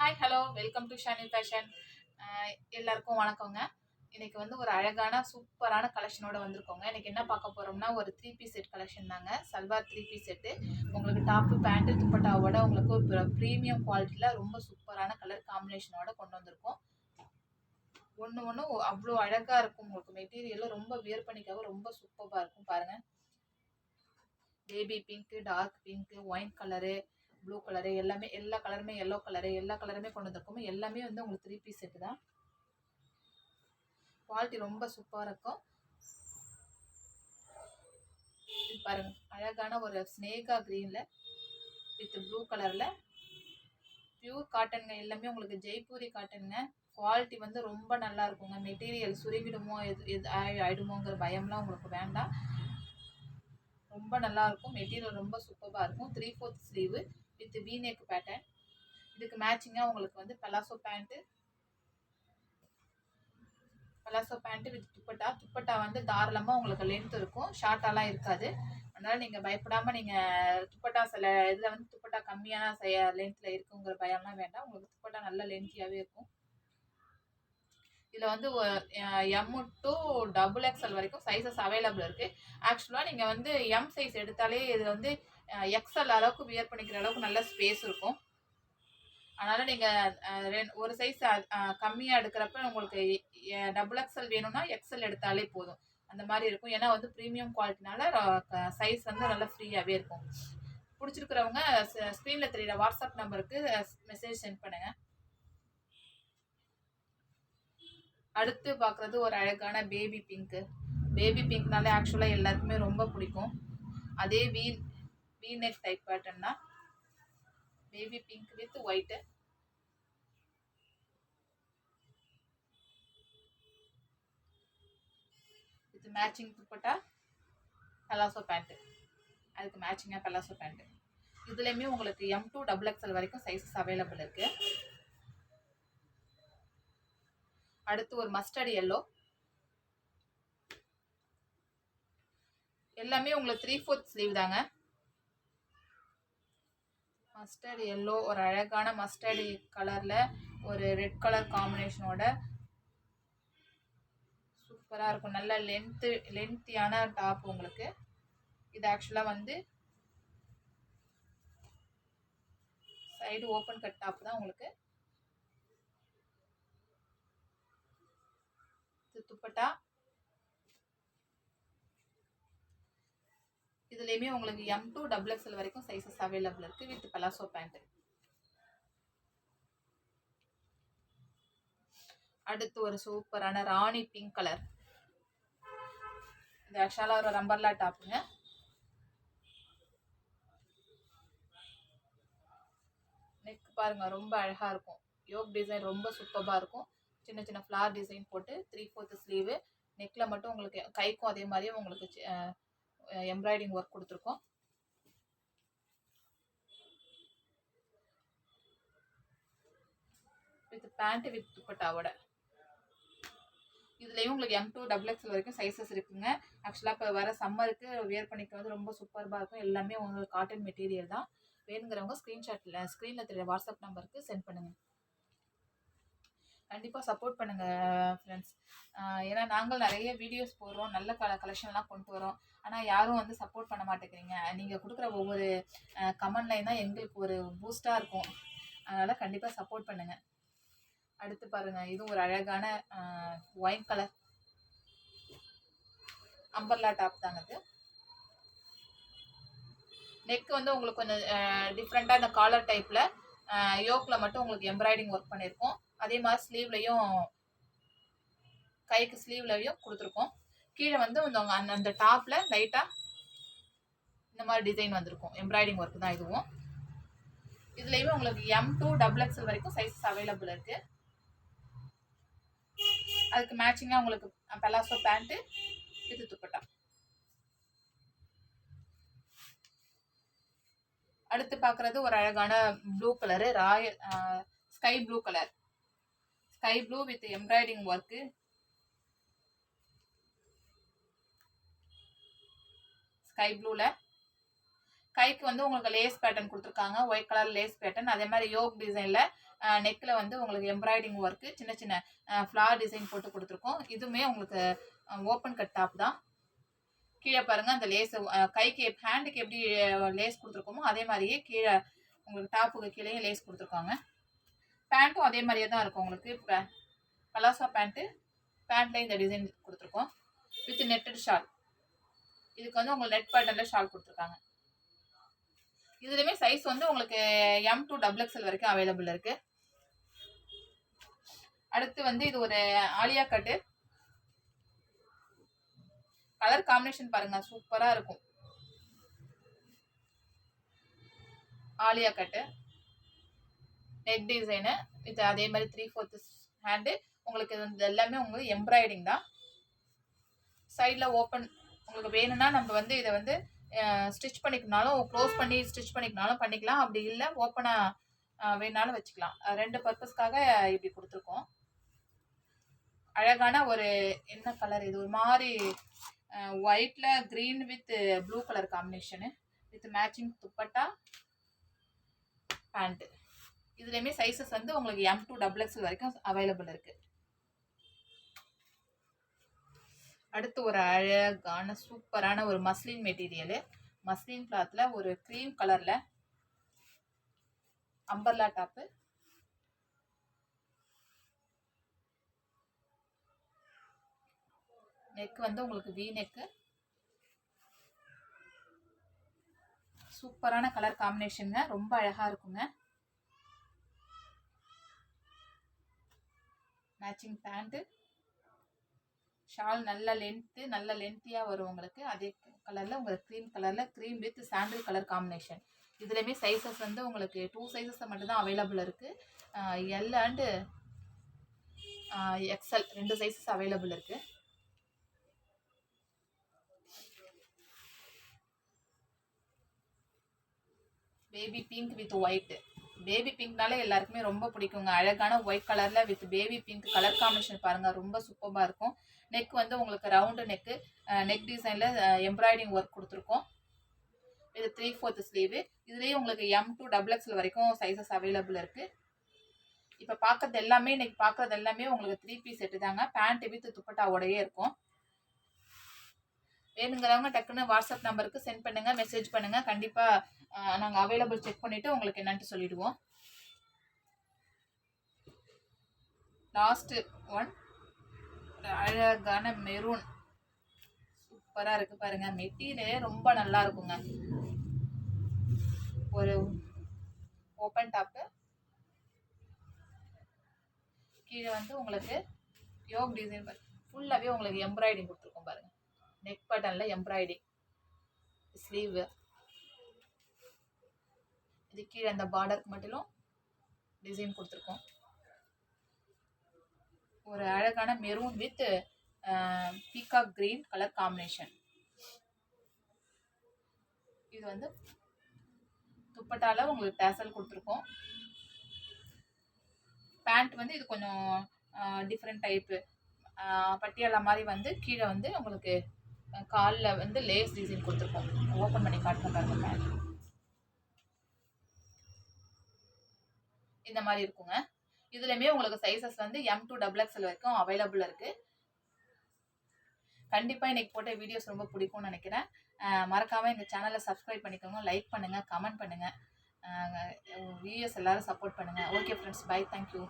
Hi hello welcome to Shani fashion எல்லாருக்கும் வணக்கங்க. இன்னைக்கு வந்து ஒரு அழகான சூப்பரான கலெக்ஷனோட வந்திருக்கோங்க. இன்னைக்கு என்ன பார்க்க போறோம்னா ஒரு த்ரீ பீஸ் செட் கலெக்ஷன் தாங்க. சல்வார் த்ரீ பீஸ் செட்டு உங்களுக்கு டாப்பு பேண்ட்டு துப்பட்டாவோட உங்களுக்கு ப்ரீமியம் குவாலிட்டியில் ரொம்ப சூப்பரான கலர் காம்பினேஷனோட கொண்டு வந்திருக்கோம். ஒன்று ஒன்று அவ்வளோ அழகாக இருக்கும் உங்களுக்கு. மெட்டீரியலும் ரொம்ப வியர் பண்ணிக்காக ரொம்ப சூப்பராக இருக்கும் பாருங்கள் baby pink dark pink wine colour blue colour எல்லாமே எல்லா கலருமே எல்லோ கலரு எல்லா கலருமே கொண்டு வந்திருக்கோம். எல்லாமே வந்து உங்களுக்கு த்ரீ பீஸ் செட்டு தான். குவாலிட்டி ரொம்ப சூப்பராக இருக்கும். இது பாருங்க அழகான ஒரு ஸ்னேகா க்ரீனில் வித் ப்ளூ கலரில் பியூர் காட்டனுங்க எல்லாமே உங்களுக்கு ஜெய்ப்பூரி காட்டனுங்க குவாலிட்டி வந்து ரொம்ப நல்லா இருக்குங்க. மெட்டீரியல் சுருங்கிடுமோ எது எது ஆயி- ஆயிடுமோங்கிற பயம்லாம் உங்களுக்கு வேண்டாம். ரொம்ப நல்லா இருக்கும். மெட்டீரியல் ரொம்ப சூப்பராக இருக்கும். Three fourth sleeve with V neck pattern இதுக்கு மேட்சிங்காக உங்களுக்கு வந்து palazzo pant palazzo pant with dupatta. Dupatta வந்து தாராளமாக உங்களுக்கு லென்த் இருக்கும். ஷார்ட்டாலாம் இருக்காது. அதனால் நீங்கள் பயப்படாமல் நீங்கள் துப்பட்டா சில இதில் வந்து துப்பட்டா கம்மியான லென்த்தில் இருக்குங்கிற பயம்லாம் வேண்டாம். உங்களுக்கு துப்பட்டா நல்ல லென்த்தியாகவே இருக்கும். இதில் வந்து எம் டு டபுள் எக்ஸ்எல் வரைக்கும் சைஸஸ் அவைலபிள் இருக்குது ஆக்சுவலாக நீங்கள் வந்து எம் சைஸ் எடுத்தாலே இது வந்து எக்ஸ்எல் அளவுக்கு வியர் பண்ணிக்கிற அளவுக்கு நல்ல ஸ்பேஸ் இருக்கும். அதனால் நீங்கள் ஒரு சைஸ் கம்மியாக எடுக்கிறப்ப உங்களுக்கு டபுள் எக்ஸ்எல் வேணும்னா எக்ஸ்எல் எடுத்தாலே போதும். அந்த மாதிரி இருக்கும். ஏன்னா வந்து ப்ரீமியம் குவாலிட்டினால சைஸ் வந்து நல்லா ஃப்ரீயாகவே இருக்கும். பிடிச்சிருக்கிறவங்க ஸ்க்ரீனில் தெரியுற வாட்ஸ்அப் நம்பருக்கு மெசேஜ் சென்ட் பண்ணுங்கள் அடுத்து பார்க்குறது ஒரு அழகான பேபி பிங்க்கு பேபி பிங்க்னாலே ஆக்சுவலாக எல்லாருக்குமே ரொம்ப பிடிக்கும். அதே V V neck type pattern தான். Baby pink with white with matching dupatta palazzo pant அதுக்கு மேட்சிங்காக பலாசோ பேண்ட்டு இதுலேயுமே உங்களுக்கு எம் டூ டபுள் எக்ஸ்எல் வரைக்கும் சைஸஸ் அவைலபிள் இருக்குது அடுத்து ஒரு மஸ்டர்ட் எல்லோ எல்லாமே உங்களுக்கு த்ரீ ஃபோர்த் ஸ்லீவ் தாங்க. மஸ்டர்ட் எல்லோ ஒரு அழகான மஸ்டர்டு கலரில் ஒரு ரெட் கலர் காம்பினேஷனோட சூப்பராக இருக்கும். நல்ல லென்த்து லென்த்தியான டாப் உங்களுக்கு. இது ஆக்சுவலாக வந்து சைடு ஓப்பன் கட் டாப் தான் உங்களுக்கு இது துப்பட்டா? இதுலேயுமே உங்களுக்கு எம் டூ டபுள் எக்ஸ்எல் வரைக்கும் சைஸஸ் அவைலபிள் இருக்குது வித் பலாசோ பேண்ட்டு அடுத்து ஒரு சூப்பரான ராணி பிங்க் கலர் இது ஆக்சுவலாக ஒரு ரம்பர்லா டாப்புங்க நெக் பாருங்க ரொம்ப அழகாக இருக்கும். யோக் டிசைன் ரொம்ப சூப்பராக இருக்கும். சின்ன சின்ன ஃப்ளார் டிசைன் போட்டு த்ரீ ஃபோர்த்து ஸ்லீவு நெக்கில் மட்டும் உங்களுக்கு கைக்கும் அதே மாதிரியே உங்களுக்கு எம்ப்ராய்டிங் ஒர்க் கொடுத்துருக்கோம். வித் பேண்ட்டு வித் துப்பட்டாவோட இதுலேயும் உங்களுக்கு எம் டூ டபுள் எக்ஸ்எல் வரைக்கும் சைஸஸ் இருக்குங்க. ஆக்சுவலாக இப்போ வர சம்மருக்கு வியர் பண்ணிக்க வந்து ரொம்ப சூப்பராக இருக்கும். எல்லாமே உங்களுக்கு காட்டன் மெட்டீரியல் தான். வேணுங்கிறவங்க ஸ்க்ரீன்ஷாட்டில் ஸ்க்ரீனில் தெரிய வாட்ஸ்அப் நம்பருக்கு சென்ட் பண்ணுங்கள் கண்டிப்பாக சப்போர்ட் பண்ணுங்கள் ஃப்ரெண்ட்ஸ் ஏன்னா நாங்கள் நிறைய வீடியோஸ் போடுறோம் நல்ல கல கலெக்ஷன்லாம் கொண்டு வரோம். ஆனால் யாரும் வந்து சப்போர்ட் பண்ண மாட்டேங்கிறீங்க. நீங்கள் கொடுக்குற ஒவ்வொரு கமெண்ட்லையும் தான் எங்களுக்கு ஒரு பூஸ்ட்டாக இருக்கும். அதனால் கண்டிப்பாக சப்போர்ட் பண்ணுங்கள் அடுத்து பாருங்கள் இதுவும் ஒரு அழகான ஒயின் கலர் அம்பர்லா டாப் தாங்க இது. நெக் வந்து உங்களுக்கு கொஞ்சம் டிஃப்ரெண்ட்டாக இந்த காலர் டைப்பில் யோக்கில் மட்டும் உங்களுக்கு எம்ப்ராய்டிங் ஒர்க் பண்ணியிருக்கோம் அதே மாதிரி ஸ்லீவ்லையும் கைக்கு ஸ்லீவ்லையும் கொடுத்துருக்கோம். கீழே வந்து வந்தவங்க அந்த அந்த டாப்பில் லைட்டாக இந்த மாதிரி டிசைன் வந்திருக்கும். எம்ப்ராய்டிங் ஒர்க் தான் இதுவும். இதுலேயுமே உங்களுக்கு எம் டூ டபுள் எக்ஸ்எல் வரைக்கும் சைஸஸ் அவைலபிள் இருக்குது அதுக்கு மேட்சிங்காக உங்களுக்கு பெலாசோ பேண்ட்டு இது துப்பட்டா. அடுத்து பார்க்குறது ஒரு அழகான blue colour royal sky blue colour sky blue with embroidery work sky ப்ளூவில் கைக்கு வந்து உங்களுக்கு லேஸ் பேட்டர்ன் கொடுத்துருக்காங்க. ஒயிட் கலர் லேஸ் பேட்டர்ன் அதே மாதிரி யோக் டிசைனில் நெக்கில் வந்து உங்களுக்கு எம்ப்ராய்டிங் ஒர்க்கு சின்ன சின்ன ஃப்ளார் டிசைன் போட்டு கொடுத்துருக்கோம். இதுவுமே உங்களுக்கு ஓப்பன் கட் டாப் தான். கீழே பாருங்கள் அந்த லேஸ் கைக்கு ஹேண்டுக்கு எப்படி லேஸ் கொடுத்துருக்கோமோ அதே மாதிரியே கீழே உங்களுக்கு டாப்புக்கு கீழேயும் லேஸ் கொடுத்துருக்காங்க. பேண்ட்டும் அதே மாதிரியே தான் இருக்கும் உங்களுக்கு. இப்போ பலாசா பேண்ட்டு பேண்ட்டில் இந்த டிசைன் கொடுத்துருக்கோம். வித் நெட்டட் ஷால் இதுக்கு வந்து உங்களுக்கு நெட் பேட்டர்னில் ஷால் கொடுத்துருக்காங்க. இதுலேயுமே சைஸ் வந்து உங்களுக்கு எம் டூ டபுள் எக்ஸ்எல் வரைக்கும் அவைலபிள் இருக்குது அடுத்து வந்து இது ஒரு ஆலியா கட்டு. கலர் காம்பினேஷன் பாருங்க சூப்பரா இருக்கும். ஆலியா கட்டு நெக் டிசைனு இது அதே மாதிரி த்ரீ ஃபோர்த்து ஹேண்டு உங்களுக்கு இது எல்லாமே உங்களுக்கு எம்ப்ராய்டிங் தான். சைடில் ஓப்பன் உங்களுக்கு வேணும்னா நம்ம வந்து இதை வந்து ஸ்டிச் பண்ணிக்கனாலும் க்ளோஸ் பண்ணி ஸ்டிச் பண்ணிக்கனாலும் பண்ணிக்கலாம். அப்படி இல்லை ஓப்பனாக வேணாலும் வச்சுக்கலாம். ரெண்டு பர்பஸ்க்காக இப்படி கொடுத்துருக்கோம். அழகான ஒரு என்ன கலர் இது? ஒரு மாதிரி ஒயிட்டில் green with blue colour combination with matching dupatta pant இதுலேயுமே சைஸஸ் வந்து உங்களுக்கு எம் டூ டபுள் எக்ஸ் வரைக்கும் அவைலபிள் இருக்குது அடுத்து ஒரு அழகான சூப்பரான ஒரு மஸ்லின் மெட்டீரியலு மஸ்லின் கிளாத்தில் ஒரு க்ரீம் கலரில் அம்பர்லா டாப்பு நெக் வந்து உங்களுக்கு வி நெக்கு சூப்பரான கலர் காம்பினேஷனுங்க ரொம்ப அழகா இருக்குங்க. மேட்சிங் பேண்ட்டு ஷால் நல்ல லென்த்து நல்ல லென்த்தியாக வரும் உங்களுக்கு. அதே கலரில் உங்களுக்கு க்ரீம் கலரில் cream with sandal colour combination இதுலேயுமே சைஸஸ் வந்து உங்களுக்கு டூ சைஸஸ் மட்டும்தான் அவைலபிள் இருக்குது எல் அண்டு எக்ஸ்எல் ரெண்டு சைஸஸ் அவைலபிள் இருக்குது baby pink with white baby பிங்க்னாலே எல்லாருக்குமே ரொம்ப பிடிக்குங்க. அழகான ஒயிட் கலரில் with baby pink colour combination பாருங்கள் ரொம்ப சூப்பராக இருக்கும். நெக் வந்து உங்களுக்கு ரவுண்டு நெக்கு நெக் டிசைனில் எம்ப்ராய்டிங் ஒர்க் கொடுத்துருக்கோம். இது த்ரீ ஃபோர்த் ஸ்லீவு இதுலேயே உங்களுக்கு எம் டூ டபுள் எக்ஸில் வரைக்கும் சைஸஸ் அவைலபிள் இருக்குது இப்போ பார்க்கறது எல்லாமே இன்னைக்கு பார்க்கறது எல்லாமே உங்களுக்கு த்ரீ பீஸ் செட்டு தாங்க. பேண்ட் வித் துப்பட்டாவோடையே இருக்கும். வேணுங்கிறவங்க டக்குன்னு வாட்ஸ்அப் நம்பருக்கு சென்ட் பண்ணுங்க மெசேஜ் பண்ணுங்க. கண்டிப்பா நாங்கள் அவைலபிள் செக் பண்ணிட்டு உங்களுக்கு என்னன்ட்டு சொல்லிடுவோம். லாஸ்ட் ஒன் அழகான மெரூன் சூப்பரா இருக்கு பாருங்க. மெட்டீரியலே ரொம்ப நல்லா இருக்குங்க. ஒரு ஓப்பன் டாப்பு கீழே வந்து உங்களுக்கு யோக் டிசைன் ஃபுல்லாகவே உங்களுக்கு எம்ப்ராய்டிங் கொடுத்துருக்கோம் பாருங்கள் நெக் பட்டனில் எம்ப்ராய்டி ஸ்லீவு இது கீழே அந்த பார்டருக்கு மட்டும் டிசைன் கொடுத்துருக்கோம். ஒரு அழகான maroon with peacock green colour combination இது வந்து துப்பட்டால உங்களுக்கு டேசல் கொடுத்துருக்கோம். பேண்ட் வந்து இது கொஞ்சம் டிஃப்ரெண்ட் டைப்பு பட்டியாலா மாதிரி வந்து கீழே வந்து உங்களுக்கு காலில் வந்து லேஸ் டிசைன் கொடுத்துருக்கோம். ஓப்பன் பண்ணி காட்டுறேன் பாருங்க இந்த மாதிரி இருக்குங்க. இதுலையுமே உங்களுக்கு சைஸஸ் வந்து எம் டூ டபுள் எக்ஸ்எல் வரைக்கும் அவைலபிள் இருக்கு. கண்டிப்பாக இன்னைக்கு போட்ட வீடியோஸ் ரொம்ப பிடிக்கும்னு நினைக்கிறேன். மறக்காமல் மறக்காம எங்கள் சேனலை சப்ஸ்கிரைப் பண்ணிக்கோங்க. லைக் பண்ணுங்க கமெண்ட் பண்ணுங்க. வியூஎஸ் எல்லாரும் சப்போர்ட் பண்ணுங்க. Okay friends by thank you